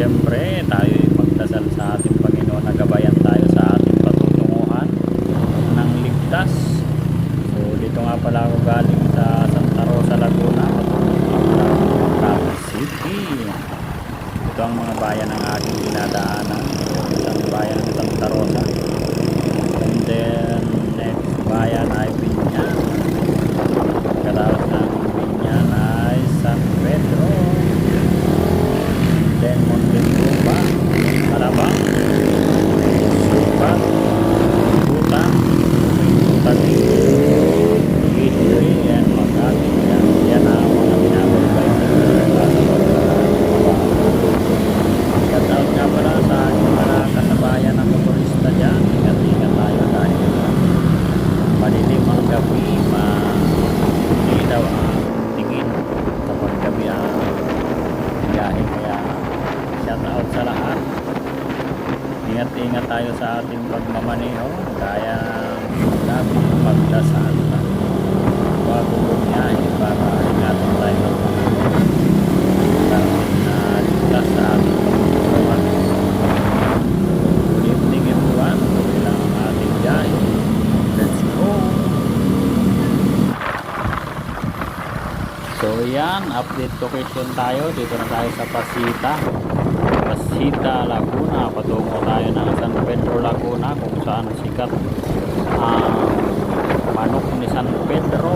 Siyempre, tayo magdasal sa ating Panginoon na gabayan tayo sa ating patutunguhan ng ligtas. So, dito nga pala ako galing sa Santa Rosa, Laguna, patungkol City. Ito ang mga bayan ng aking dinadaanan. Isang bayan ng Santa Rosa. And then, next bayan ay tayo sa ating pagmamaneho. Kaya lagi magdasal bago bumiyahe para ingatan tayo ng Panginoon. Dahil na sa ating pagmamaneho. So yan, update location tayo. Dito na tayo sa Pasita. Pasita, Laguna. Patungo tayo ng San Pedro, Laguna kung saan sikat ang manok ni San Pedro.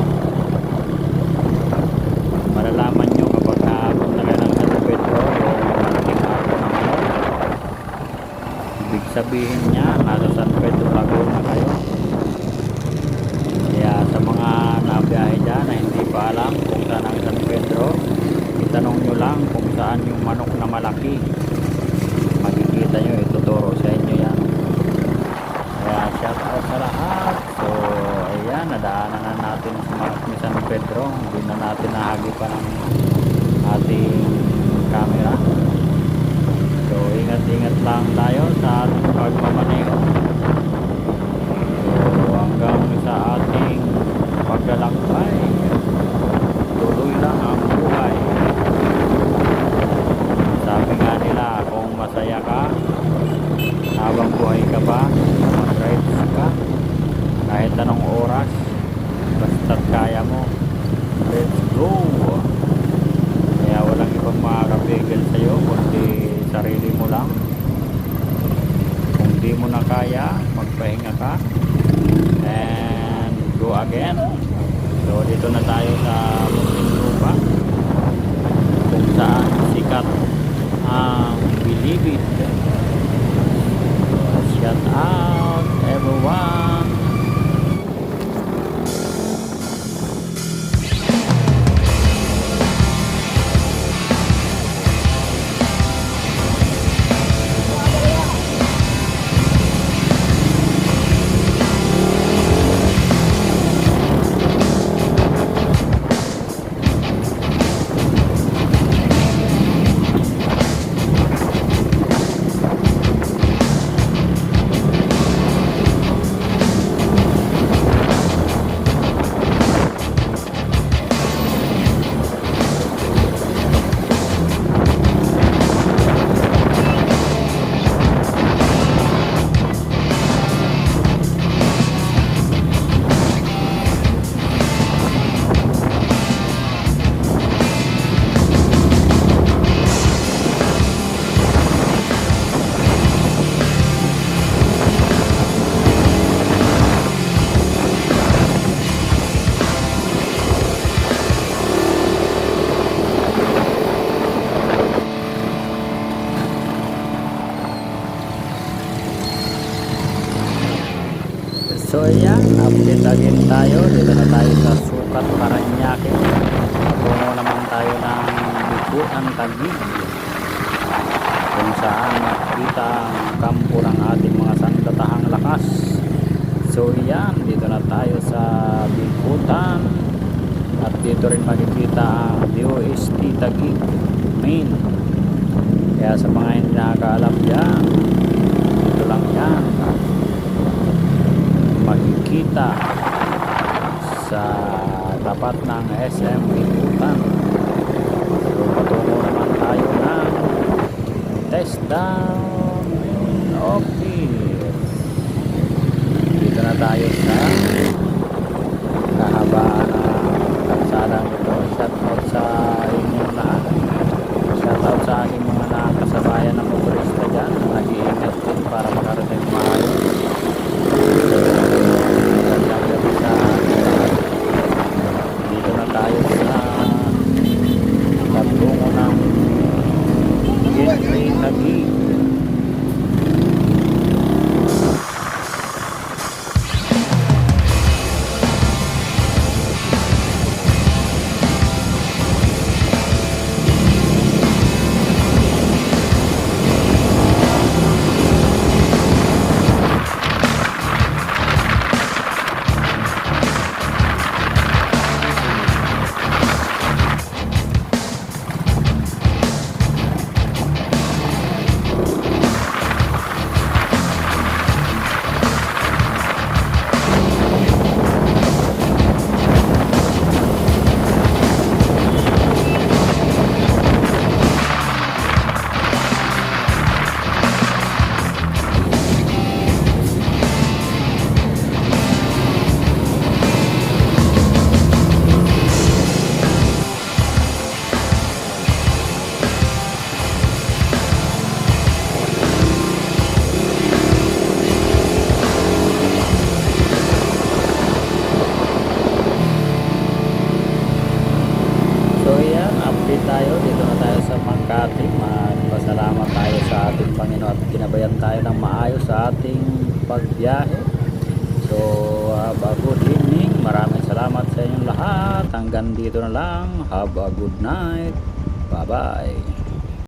Malalaman nyo kapag nakapunta kayo ng San Pedro yung malaking ako ng manok. Ibig sabihin niya, nasa San Pedro, Laguna kayo. Kaya sa mga nabiyahe dyan na hindi pa alam kung saan ang San Pedro, itanong nyo lang kung saan yung manok na malaki. Makikita nyo, ituturo sa inyo yan. Kaya shout out sa lahat. So, ayan, nadaanan na natin sa ni San Pedro. Hindi na natin nahagi pa ng ating camera. So, ingat-ingat lang tayo sa ating pagmamaneho. So, hanggang sa ating paglalakbay, tuloy lang ang buhay. Sabi nga nila, kung masaya ka, habang buhay ka pa, mag-drive ka, kahit anong oras, basta't kaya mo, let's go! Kaya walang ibang makakapigil sa'yo, kundi sarili mo lang. Kung di mo na kaya, magpahinga ka, and go again. So dito na tayo sa Muntinlupa kung saan sikat ang Bilibid. Again tayo. Dito na tayo sa Sukat Paranaque. Puno naman tayo ng Bikuan Tagig. Kung saan makikita ang kampo ng ating mga sandatahang lakas. So ayan, dito na tayo sa Bikutan. At dito rin makikita ang DOST Tagig main. Kaya sa mga hindi nakakaalam dyan, dito lang yan makikita sa tapat ng SM Bikutan. So patungo naman tayo ng test down office. Dito na tayo sa Magpasalamat tayo sa ating Panginoon at ginabayan tayo ng maayos sa ating pagbiyahe. So, have a evening. Maraming salamat sa inyong lahat. Hanggang dito na lang. Have a good night. Bye-bye.